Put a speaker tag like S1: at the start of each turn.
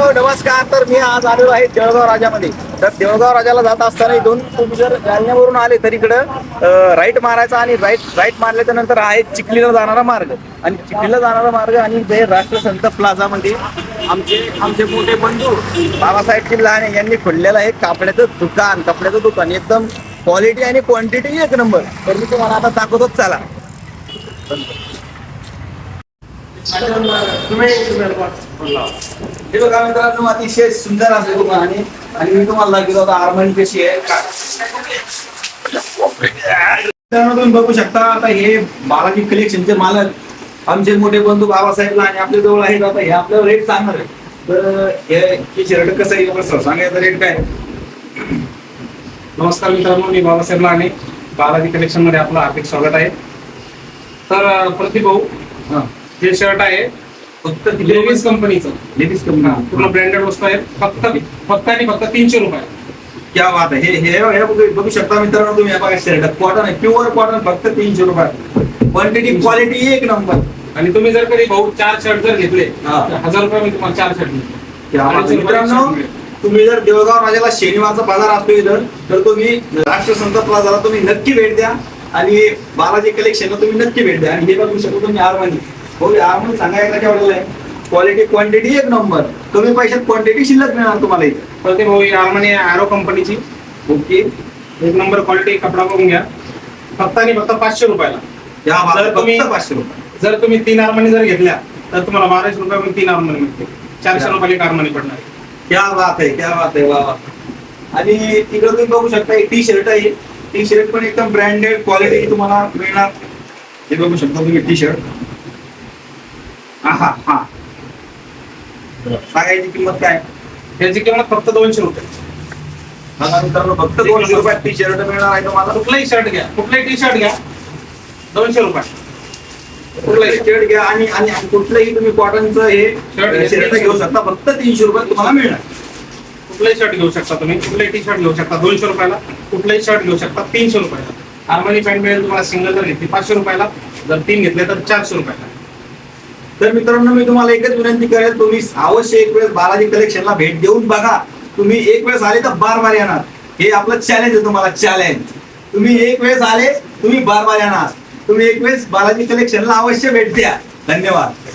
S1: मित्रांनो नमस्कार. तर मी आज आलेलो आहे जळगाव राजामध्ये. तर देवळगाव राजाला जात असताना दोन जर जालन्यावरून आले तर इकडं राईट मारायचा आणि राईट राईट मारल्याच्या नंतर आहे चिखलीला जाणारा मार्ग. आणि चिखलीला जाणारा मार्ग आणि हे राष्ट्रसंत प्लाझामध्ये आमचे आमचे मोठे बंधू बाबासाहेब किल्लाने यांनी खोललेलं आहे कापड्याचं दुकान कपड्याचं दुकान. एकदम क्वालिटी आणि क्वांटिटी एक नंबर. तर मी तुम्हाला आता दाखवतोच चला. हे बघा मित्रांनो अतिशय सुंदर असे आणि आणि मी तुम्हाला दाखवतो आता आर्मनी कशी आहे. तुम्ही बघू शकता आता हे बालाजी कलेक्शनचे मालक आमचे मोठे बंधू बाबासाहेबला आणि आपल्या जवळ आहेत. आता हे आपल्याला रेट सांगणार आहे तर हे शर्ट कसं आहे कसं सांगायचं रेट काय
S2: नमस्कार मित्रांनो मी बाबासाहेब लाने बालाजी कलेक्शनमध्ये आपलं हार्दिक स्वागत आहे. तर अं, प्रतीक भाऊ
S1: हे
S2: शर्ट आहे.
S1: फक्त
S2: लेडीज कंपनीचं
S1: लेडीज
S2: हा, पूर्ण ब्रँडेड वस्तू आहे. फक्त फक्त आणि फक्त तीनशे रुपये.
S1: क्या बात आहे. हे हे हे बघू- शकता मित्रांनो तुम्ही बघा शर्ट कॉटन आहे. प्युअर कॉटन फक्त तीनशे रुपये क्वांटिटी क्वालिटी एक नंबर
S2: आणि तुम्ही जर कधी भाऊ चार शर्ट जर घेतले. तर हजार रुपये मी तुम्हाला चार शर्ट
S1: मित्रांनो. तुम्ही जर देवगाव राजाला शनिवारचा बाजार असतो इथं तर तुम्ही राष्ट्रसंत प्लाझाला तुम्ही नक्की भेट द्या. आणि बालाजी कलेक्शनला तुम्ही नक्की भेट द्या. आणि हे बघू शकतो तुम्ही आरमनी हो आरमनी सांगायला केवढेला आहे क्वालिटी क्वांटिटी एक नंबर कमी पैशात क्वांटिटी शिल्लक मिळणार तुम्हाला इथे.
S2: प्रतीक भाऊ ही आर्मानी आरो कंपनीची
S1: ओके.
S2: एक नंबर क्वालिटी कपडा बघून घ्या. फक्त आणि फक्त पाचशे रुपयाला.
S1: या
S2: तुम्ही-
S1: फक्त पाचशे रुपये.
S2: जर तुम्ही तीन आर्मनी जर घेतल्या तर तुम्हाला बाराशे रुपयामध्ये तीन आर्मनी मिळते चारशे
S1: या.
S2: रुपयाला एक आर्मनी पडणार. आहे.
S1: क्या बात आहे क्या बात आहे वा वा. आणि तिकडे तुम्ही बघू शकता एक टी शर्ट आहे. टी शर्ट पण एकदम ब्रँडेड क्वालिटी तुम्हाला मिळणार. हे बघू शकता तुम्ही टी शर्ट हा हा सांगायची किंमत काय?
S2: त्याची किंमत फक्त दोनशे रुपये.
S1: बघा मित्रांनो फक्त दोनशे रुपयात टी शर्ट मिळणार आहे तुम्हाला
S2: कुठलाही शर्ट घ्या. कुठलाही टी शर्ट घ्या. दोनशे रुपये.
S1: कुठलाही शर्ट घ्या आणि आणि आणि कुठलंही तुम्ही कॉटनचं हे
S2: Shirt घ्या.
S1: शर्ट घेऊ शकता. फक्त तीनशे रुपयात तुम्हाला मिळणार.
S2: कुठलाही शर्ट घेऊ शकता तुम्ही. कुठलाही टी शर्ट घेऊ शकता. दोनशे रुपयाला. कुठलाही शर्ट घेऊ शकता. तीनशे रुपयाला. आर्मनी पॅन्ट मिळेल तुम्हाला सिंगल जर घेतली पाचशे रुपयाला. जर तीन घेतले तर चारशे रुपयाला.
S1: तर मित्रांनो मी तुम्हाला एकच विनंती करेल तुम्ही अवश्य एक वेळेस बालाजी कलेक्शनला भेट देऊन बघा. तुम्ही एक वेळेस आले तर बार बार येणार. हे आपलं चॅलेंज आहे तुम्हाला चॅलेंज तुम्ही एक वेळेस आले तुम्ही बार बार येणार. तुम्ही एक वेळेस बालाजी कलेक्शनला अवश्य भेट द्या. धन्यवाद.